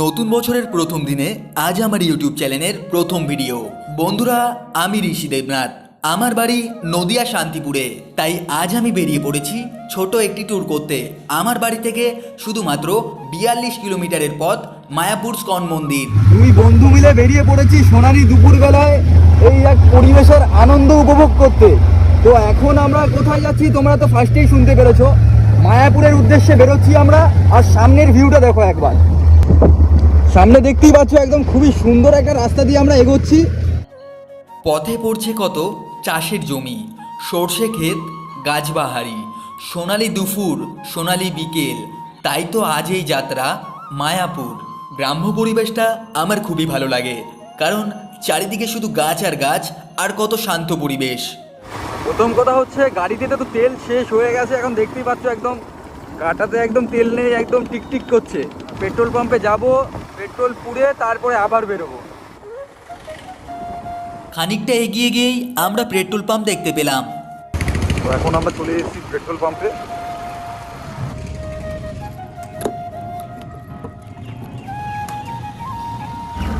নতুন বছরের প্রথম দিনে আজ আমার ইউটিউব চ্যানেলের প্রথম ভিডিও। বন্ধুরা, আমি ঋষি দেবনাথ। আমার বাড়ি নদিয়া শান্তিপুরে। তাই আজ আমি বেরিয়ে পড়েছি ছোট একটি ট্যুর করতে। আমার বাড়ি থেকে শুধুমাত্র বিয়াল্লিশ কিলোমিটারের পথ মায়াপুর স্কন মন্দির। দুই বন্ধু মিলে বেরিয়ে পড়েছি সোনালি দুপুরবেলায় এই এক পরিবেশের আনন্দ উপভোগ করতে। তো এখন আমরা কোথায় যাচ্ছি তোমরা তো ফার্স্টেই শুনতে পেরেছ। মায়াপুরের উদ্দেশ্যে বেরোচ্ছি আমরা, আর সামনের ভিউটা দেখো একবার। সামনে দেখতেই পাচ্ছ একদম খুবই সুন্দর একটা রাস্তা দিয়ে আমরা এগোচ্ছি। পথে পড়ছে কত চাষের জমি সর্ষে ক্ষেত গাছবাহারি সোনালি দুপুর সোনালি বিকেল তাই তো আজ এই যাত্রা মায়াপুর। গ্রাম্য পরিবেশটা আমার খুবই ভালো লাগে কারণ চারিদিকে শুধু গাছ আর গাছ আর কত শান্ত পরিবেশ। প্রথম কথা হচ্ছে গাড়িতে তো তেল শেষ হয়ে গেছে এখন দেখতেই পাচ্ছ একদম গাটাতে একদম তেল নেই একদম টিকটিক করছে। পেট্রোল পাম্পে যাব পেট্রোল পুড়ে তারপরে আবার বেরোবো। খানিকটা এগিয়ে গিয়েই আমরা পেট্রোল পাম্প দেখতে পেলাম। তো এখন আমরা চলে এসেছি পেট্রোল পাম্পে।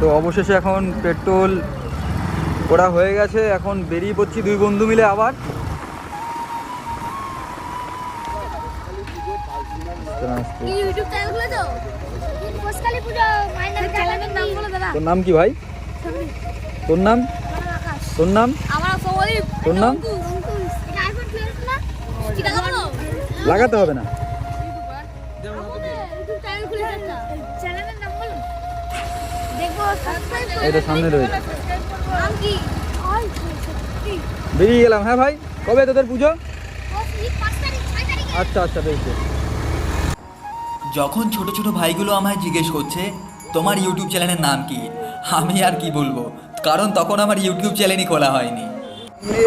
তো অবশেষে এখন পেট্রোল ওরা হয়ে গেছে এখন বেরিয়ে পড়ছি দুই বন্ধু মিলে আবার। ইউটিউব চ্যানেল খুলেছো পোস্টকালী তোর নাম কি ভাই? তোর নাম? তোর নাম? তোর নাম? এটা আইফোন 12 না কি টাকা লাগাতে হবে না। ইউটিউব চ্যানেল খুলেছে একটা চ্যানেলের নাম বলো দেখব সাবস্ক্রাইব করে এটা সামনে রয়েছে। বেরিয়ে গেলাম হ্যাঁ ভাই? কবে তোদের পুজো? ও ঠিক 5 তারিখ 6 তারিখে। আচ্ছা আচ্ছা বেশ বেশ। যখন ছোট ছোট ভাইগুলো আমায় জিজ্ঞেস করছে, তোমার ইউটিউব চ্যানেলের নাম কি? আমি আর কি বলব? কারণ তখন আমার ইউটিউব চ্যানেলই খোলা হয়নি।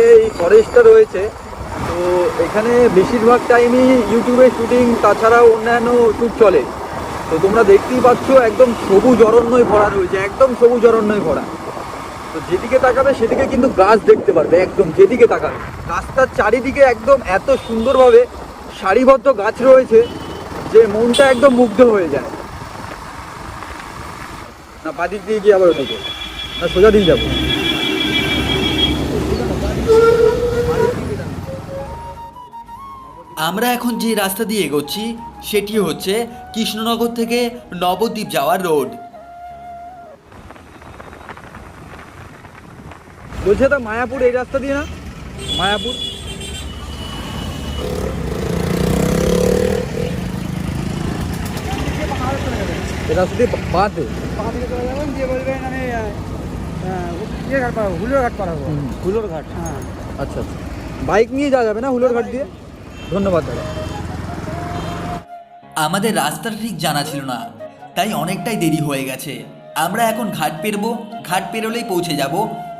এই ফরেস্টটা রয়েছে। তো এখানে বেশিরভাগ টাইমই ইউটিউবে শুটিং তাছাড়াও অন্যান্য শ্যুট চলে। তো তোমরা দেখতেই পাচ্ছ, একদম সবুজ অরণ্যই ভরা রয়েছে, একদম সবুজ অরণ্যই ভরা। তো যেদিকে তাকাবে, সেদিকে কিন্তু গাছ দেখতে পারবে, একদম যেদিকে তাকাবে। রাস্তার চারিদিকে একদম এত সুন্দরভাবে সারিবদ্ধ গাছ রয়েছে। যে মনটা একদম মুগ্ধ হয়ে যায়। না বাদিক দিয়ে গিয়ে আবার ওদিকে না সোজা দিয়ে যাব। আমরা এখন যে রাস্তা দিয়ে এগোচ্ছি সেটি হচ্ছে কৃষ্ণনগর থেকে নবদ্বীপ যাওয়ার রোড। বলছে তো মায়াপুর এই রাস্তা দিয়ে না? মায়াপুর। এই রাস্তা দিয়ে বাঁধে হুলোর ঘাট পার হুলোর ঘাট হ্যাঁ। আচ্ছা আচ্ছা। বাইক নিয়ে যাওয়া যাবে না হুলোর ঘাট দিয়ে? ধন্যবাদ দাদা। আমাদের রাস্তাটা ঠিক জানা ছিল না তাই অনেকটাই দেরি হয়ে গেছে। আমরা এখন ঘাট পেরবো ঘাট পেরোলেই পৌঁছে যাব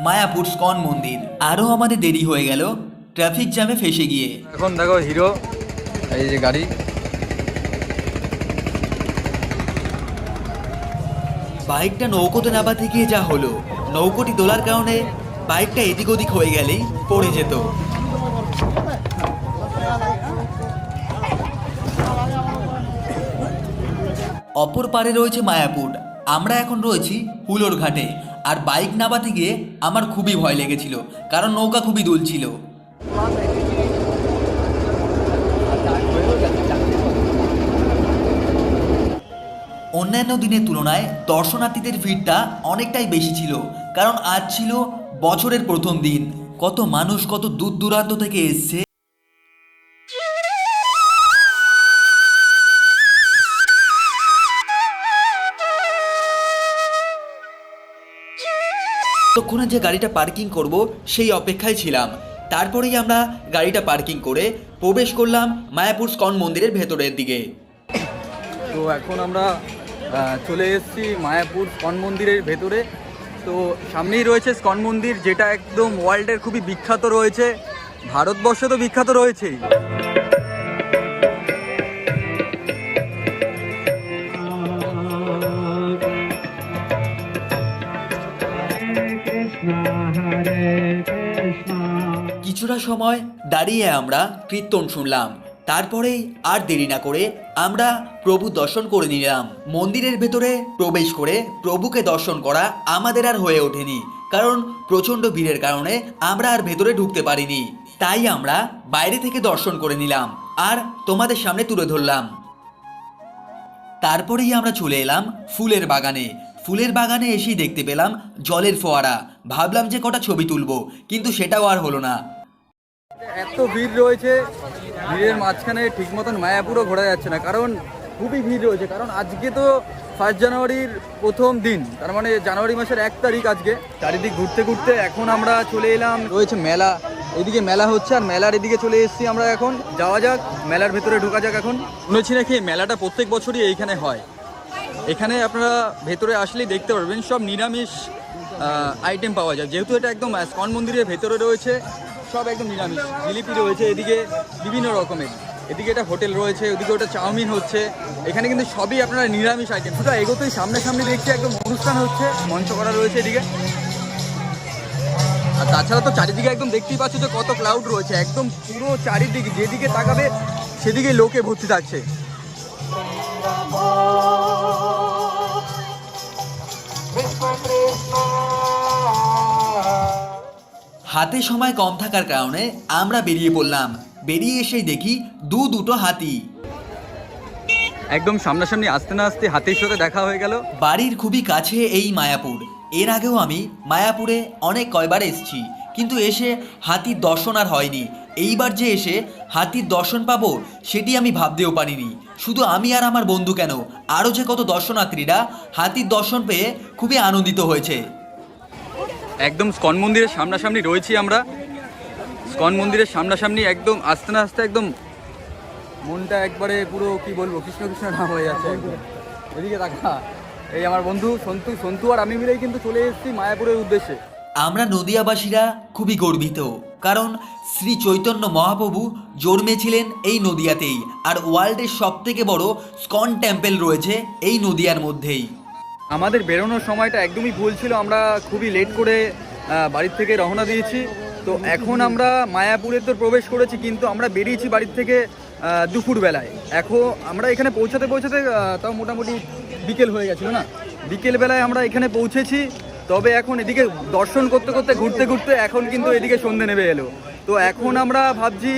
মায়াপুর স্কন মন্দির। আরও আমাদের দেরি হয়ে গেল ট্রাফিক জ্যামে ফেসে গিয়ে। এখন দেখো হিরো এই যে গাড়ি। বাইকটা নৌকোতে নামাতে গিয়ে যা হলো। নৌকোটি দোলার কারণে বাইকটা এদিক ওদিক হয়ে গেলেই পড়ে যেত। অপর পারে রয়েছে মায়াপুর। আমরা এখন রয়েছি হুলোর ঘাটে। আর বাইক নামাতে গিয়ে আমার খুবই ভয় লেগেছিল, কারণ নৌকা খুবই দুলছিল অন্যান্য দিনের তুলনায় দর্শনার্থীদের ভিড়টা অনেকটাই বেশি ছিল, কারণ আজ ছিল বছরের প্রথম দিন। কত মানুষ কত দূর দূরান্ত থেকে এসছে। ততক্ষণে যে গাড়িটা পার্কিং করব, সেই অপেক্ষায় ছিলাম। তারপরেই আমরা গাড়িটা পার্কিং করে প্রবেশ করলাম মায়াপুর স্কন মন্দিরের ভেতরের দিকে। তো এখন আমরা চলে এসেছি মায়াপুর স্কন মন্দিরের ভেতরে। তো সামনেই রয়েছে স্কন মন্দির, যেটা একদম ওয়ার্ল্ডের খুবই বিখ্যাত রয়েছে। ভারতবর্ষে তো বিখ্যাত রয়েছেই। কিছুটা সময় দাঁড়িয়ে আমরা কীর্তন শুনলাম। তারপরেই আর দেরি না করে আমরা প্রভু দর্শন করে নিলাম। মন্দিরের ভেতরে প্রবেশ করে প্রভুকে দর্শন করা আমাদের আর হয়ে ওঠেনি, কারণ প্রচণ্ড ভিড়ের কারণে আমরা আর ভেতরে ঢুকতে পারিনি। তাই আমরা বাইরে থেকে দর্শন করে নিলাম আর তোমাদের সামনে তুলে ধরলাম। তারপরেই আমরা চলে এলাম ফুলের বাগানে। ফুলের বাগানে এসেই দেখতে পেলাম জলের ফোয়ারা। ভাবলাম যে কটা ছবি তুলবো, কিন্তু সেটাও আর হলো না। এত ভিড় রয়েছে ভিড়ের মাঝখানে ঠিক মতন মায়াপুরও ঘোরা যাচ্ছে না, কারণ খুবই ভিড় রয়েছে, কারণ আজকে তো ফার্স্ট জানুয়ারির প্রথম দিন, তার মানে জানুয়ারি মাসের এক তারিখ আজকে। চারিদিক ঘুরতে ঘুরতে এখন আমরা চলে এলাম, রয়েছে মেলা এদিকে মেলা হচ্ছে, আর মেলার এদিকে চলে এসেছি আমরা এখন, যাওয়া যাক, মেলার ভেতরে ঢোকা যাক এখন। শুনেছি নাকি মেলাটা প্রত্যেক বছরই এইখানে হয়। এখানে আপনারা ভেতরে আসলেই দেখতে পারবেন, সব নিরামিষ আইটেম পাওয়া যায়। যেহেতু এটা একদম স্কন মন্দিরের ভেতরে রয়েছে, সব একদম নিরামিষ। জিলিপি রয়েছে এদিকে, বিভিন্ন রকমের। এদিকে একটা হোটেল রয়েছে, ওদিকে ওটা চাউমিন হচ্ছে। এখানে কিন্তু সবই আপনারা নিরামিষ আইটেম শুধু এগোতেই সামনে সামনে দেখছি একদম অনুষ্ঠান হচ্ছে, মঞ্চ করা রয়েছে এদিকে। আর তাছাড়া তো চারিদিকে একদম দেখতেই পাচ্ছ যে কত ক্লাউড রয়েছে। একদম পুরো চারিদিকে, যেদিকে তাকাবে সেদিকে লোকে ভর্তি থাকছে। হাতে সময় কম থাকার কারণে আমরা বেরিয়ে পড়লাম। বেরিয়ে এসেই দেখি দু দুটো হাতি। একদম সামনাসামনি আসতে না আসতে হাতির সাথে দেখা হয়ে গেল। বাড়ির খুবই কাছে এই মায়াপুর। এর আগেও আমি মায়াপুরে অনেক কয়বার এসেছি কিন্তু এসে হাতির দর্শন আর হয়নি। এইবার যে এসে হাতির দর্শন পাবো সেটি আমি ভাবতেও পারিনি। শুধু আমি আর আমার বন্ধু কেন? আরও যে কত দর্শনার্থীরা হাতির দর্শন পেয়ে খুবই আনন্দিত হয়েছে। একদম স্কন মন্দিরের সামনাসামনি রয়েছি আমরা। স্কন মন্দিরের সামনাসামনি একদম আস্তে না আস্তে একদম মনটা একবারে পুরো কি বলব, কৃষ্ণ কৃষ্ণ নাম হয়ে যাচ্ছে এদিকে দেখা। এই আমার বন্ধু সন্তু সন্তু আর আমি মিলেই কিন্তু চলে এসেছি মায়াপুরের উদ্দেশ্যে। আমরা নদিয়াবাসীরা খুবই গর্বিত, কারণ শ্রী চৈতন্য মহাপ্রভু জন্মেছিলেন এই নদিয়াতেই, আর ওয়ার্ল্ডের সব থেকে বড় স্কন টেম্পেল রয়েছে এই নদিয়ার মধ্যেই। আমাদের বেরোনোর সময়টা একদমই ভুল ছিল, আমরা খুবই লেট করে বাড়ির থেকে রওনা দিয়েছি। তো এখন আমরা মায়াপুরে তো প্রবেশ করেছি, কিন্তু আমরা বেরিয়েছি বাড়ির থেকে দুপুরবেলায়। এখন আমরা এখানে পৌঁছাতে পৌঁছাতে তাও মোটামুটি বিকেল হয়ে গেছিল না? বিকেলবেলায় আমরা এখানে পৌঁছেছি, তবে এখন এদিকে দর্শন করতে করতে, ঘুরতে ঘুরতে এখন কিন্তু এদিকে সন্ধে নেমে এলো। তো এখন আমরা ভাবছি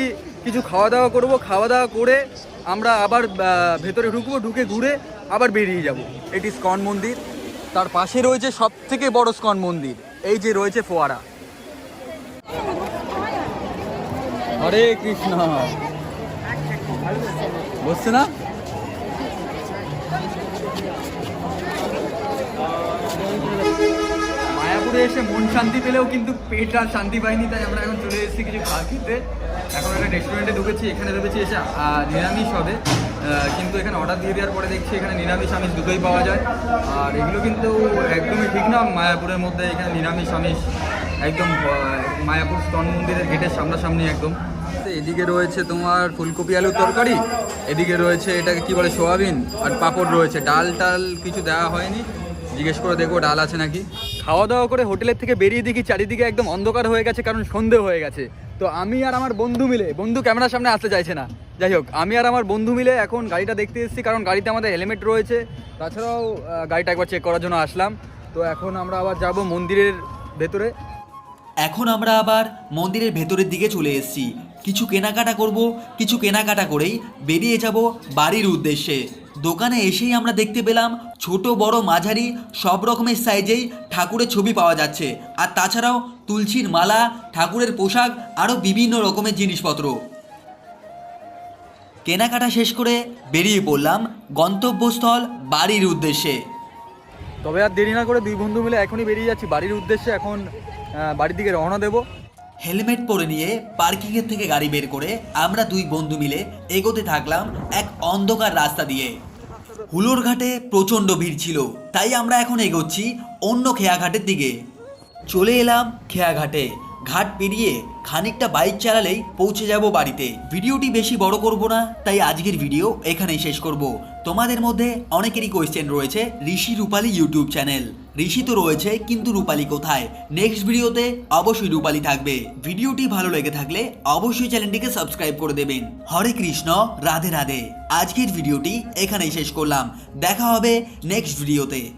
কিছু খাওয়া দাওয়া করব। খাওয়া দাওয়া করে আমরা আবার ভেতরে ঢুকবো, ঢুকে ঘুরে আবার বেরিয়ে যাব। এটি স্কন মন্দির। তার পাশে রয়েছে সব থেকে বড় স্কন মন্দির। এই যে রয়েছে ফোয়ারা। হরে কৃষ্ণ। বসছে না? মায়াপুরে এসে মন শান্তি পেলেও কিন্তু পেট আর শান্তি পাইনি তাই আমরা এখন চলে এসেছি কিছু খাওয়া খেতে এখন একটা রেস্টুরেন্টে ঢুকেছি, এখানে ভেবেছি এসে নিরামিষ হবে। কিন্তু এখানে অর্ডার দিয়ে দেওয়ার পরে দেখছি এখানে নিরামিষ আমিষ দুটোই পাওয়া যায়। আর এগুলো কিন্তু একদমই ঠিক না, মায়াপুরের মধ্যে এখানে নিরামিষ আমিষ একদম মায়াপুর স্তন মন্দিরের গেটের সামনাসামনি একদম। এদিকে রয়েছে তোমার ফুলকপি আলুর তরকারি, এদিকে রয়েছে এটাকে কি বলে সোয়াবিন, আর পাঁপড় রয়েছে। ডাল টাল কিছু দেওয়া হয়নি। জিজ্ঞেস করে দেখব ডাল আছে নাকি। খাওয়া দাওয়া করে হোটেলের থেকে বেরিয়ে দেখি, চারিদিকে একদম অন্ধকার হয়ে গেছে, কারণ সন্ধে হয়ে গেছে। তো আমি আর আমার বন্ধু মিলে, বন্ধু ক্যামেরার সামনে আসতে চাইছে না। যাই হোক, আমি আর আমার বন্ধু মিলে এখন গাড়িটা দেখতে এসেছি, কারণ গাড়িতে আমাদের হেলমেট রয়েছে। তাছাড়াও গাড়িটা একবার চেক করার জন্য আসলাম। তো এখন আমরা আবার যাব মন্দিরের ভেতরে। এখন আমরা আবার মন্দিরের ভেতরের দিকে চলে এসেছি। কিছু কেনাকাটা করব, কিছু কেনাকাটা করেই বেরিয়ে যাব বাড়ির উদ্দেশ্যে। দোকানে এসেই আমরা দেখতে পেলাম ছোট বড় মাঝারি সব রকমের সাইজেই ঠাকুরের ছবি পাওয়া যাচ্ছে। আর তাছাড়াও তুলসীর মালা ঠাকুরের পোশাক আরও বিভিন্ন রকমের জিনিসপত্র। কেনাকাটা শেষ করে বেরিয়ে পড়লাম গন্তব্যস্থল বাড়ির উদ্দেশ্যে। তবে আর দেরি না করে দুই বন্ধু মিলে এখনই বেরিয়ে যাচ্ছি বাড়ির উদ্দেশ্যে। এখন বাড়ির দিকে রওনা দেবো। হেলমেট পরে নিয়ে পার্কিংয়ের থেকে গাড়ি বের করে আমরা দুই বন্ধু মিলে এগোতে থাকলাম এক অন্ধকার রাস্তা দিয়ে। হুলোর ঘাটে প্রচণ্ড ভিড় ছিল, তাই আমরা এখন এগোচ্ছি অন্য খেয়াঘাটের দিকে। চলে এলাম খেয়াঘাটে। ঘাট পেরিয়ে খানিকটা বাইক চালালেই পৌঁছে যাব বাড়িতে। ভিডিওটি বেশি বড় করব না, তাই আজকের ভিডিও এখানেই শেষ করব। তোমাদের মধ্যে অনেকেরই কোয়েশ্চেন রয়েছে ঋষি রূপালী ইউটিউব চ্যানেল ঋষি তো রয়েছে, কিন্তু রূপালী কোথায়? নেক্সট ভিডিওতে অবশ্যই রূপালি থাকবে। ভিডিওটি ভালো লেগে থাকলে অবশ্যই চ্যানেলটিকে সাবস্ক্রাইব করে দেবেন। হরে কৃষ্ণ, রাধে রাধে। আজকের ভিডিওটি এখানেই শেষ করলাম। দেখা হবে নেক্সট ভিডিওতে।